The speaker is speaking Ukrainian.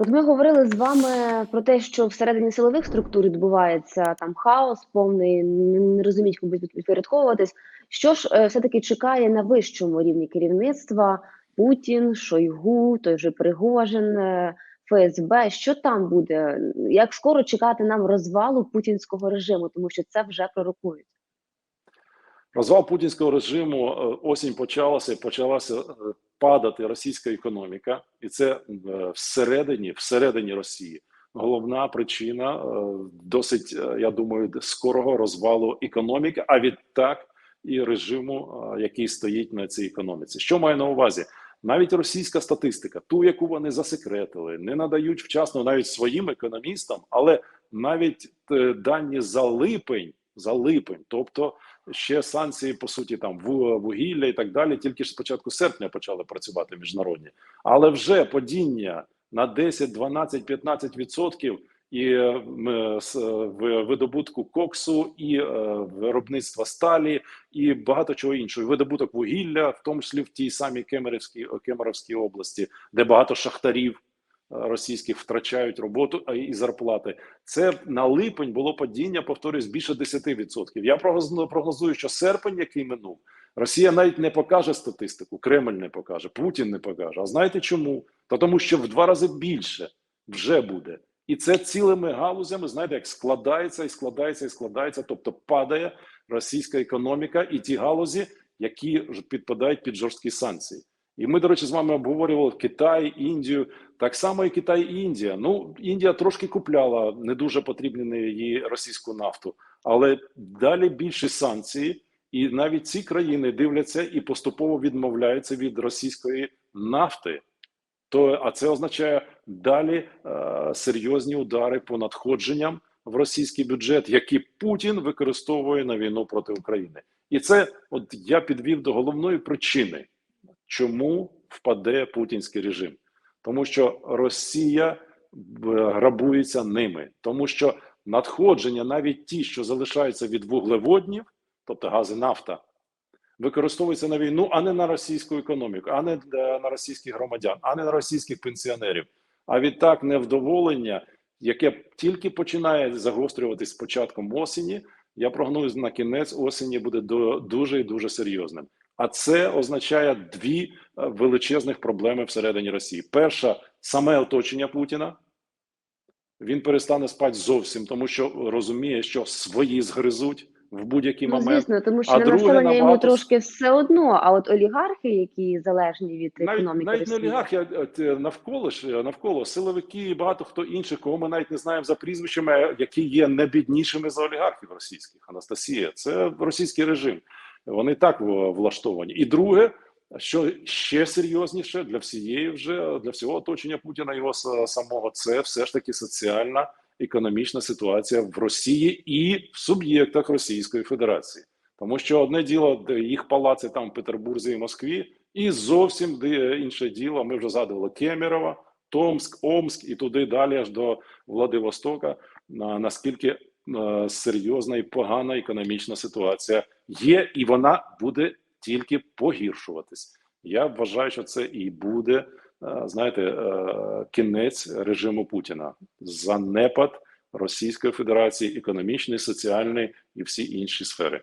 От ми говорили з вами про те, що всередині силових структур відбувається там хаос, повний не розуміють, кому підпорядковуватись. Що ж е, все-таки чекає на вищому рівні керівництва Путін, Шойгу, той же Пригожин, е, ФСБ? Що там буде? Як скоро чекати нам розвалу путінського режиму, тому що це вже пророкують? Розвал путінського режиму е, осінь почалася, почалася е, падати російська економіка, і це е, всередині, всередині Росії. Головна причина досить, я думаю, скорого розвалу економіки, а відтак і режиму, який стоїть на цій економіці. Що маю на увазі? Навіть російська статистика, ту, яку вони засекретили, не надають вчасно навіть своїм економістам, але навіть дані за липень, за липень, тобто ще санкції, по суті, там ву- вугілля і так далі, тільки ж з початку серпня почали працювати міжнародні, але вже падіння на 10, 12, 15 відсотків і е, в видобутку коксу, і е, виробництва сталі, і багато чого іншого. Видобуток вугілля, в тому числі в тій самій Кемерівській Кемеровській області, де багато шахтарів. е, російських втрачають роботу і зарплати. Це на липень було падіння, повторюсь, більше 10%. Я прогноз- прогнозую, що серпень, який минув, Росія навіть не покаже статистику, Кремль не покаже, Путін не покаже. А знаєте чому? Та тому, що в два рази більше вже буде. І це цілими галузями, знаєте, як складається і складається і складається, тобто падає російська економіка і ті галузі, які підпадають під жорсткі санкції. І ми, до речі, з вами обговорювали Китай, Індію. Так само і Китай і Індія. Ну, Індія трошки купляла не дуже потрібні їй російську нафту, але далі більше санкції, і навіть ці країни дивляться і поступово відмовляються від російської нафти. То а це означає далі е, серйозні удари по надходженням в російський бюджет, які Путін використовує на війну проти України, і це от я підвів до головної причини, чому впаде путінський режим, тому що Росія е, грабується ними, тому що надходження, навіть ті, що залишаються від вуглеводнів, тобто гази, нафта, використовуються на війну, а не на російську економіку, а не на російських громадян, а не на російських пенсіонерів. А відтак невдоволення, яке тільки починає загострюватись з початком осені. Я прогнозую на кінець осені буде до дуже і дуже серйозним. А це означає дві е, величезних проблеми всередині Росії. Перша саме оточення Путіна. Він перестане спати зовсім, тому що розуміє, що свої згризуть в будь-який Ну, момент. звісно, тому що А на населення йому набагато с- трошки все одно. А от олігархи, які залежні від навіть, економіки навіть не олігархи, а навколо ж е, навколо силовики і багато хто інших, кого ми навіть не знаємо за прізвищами, які є не біднішими за олігархів російських. Анастасія, це російський режим. Вони так влаштовані. І друге, що ще серйозніше для всієї вже для всього оточення Путіна його самого, це все ж таки соціальна економічна ситуація в Росії і в суб'єктах Російської Федерації. Тому що одне діло, їх палаци там в Петербурзі і Москві, і зовсім інше діло. Ми вже згадували Кемерово, Томськ, Омськ і туди далі аж до Владивостока. Наскільки е, серйозна і погана економічна ситуація є, і вона буде тільки погіршуватись. Я вважаю, що це і буде, е, знаєте, е, кінець режиму Путіна, занепад Російської Федерації, економічний, соціальний і всі інші сфери.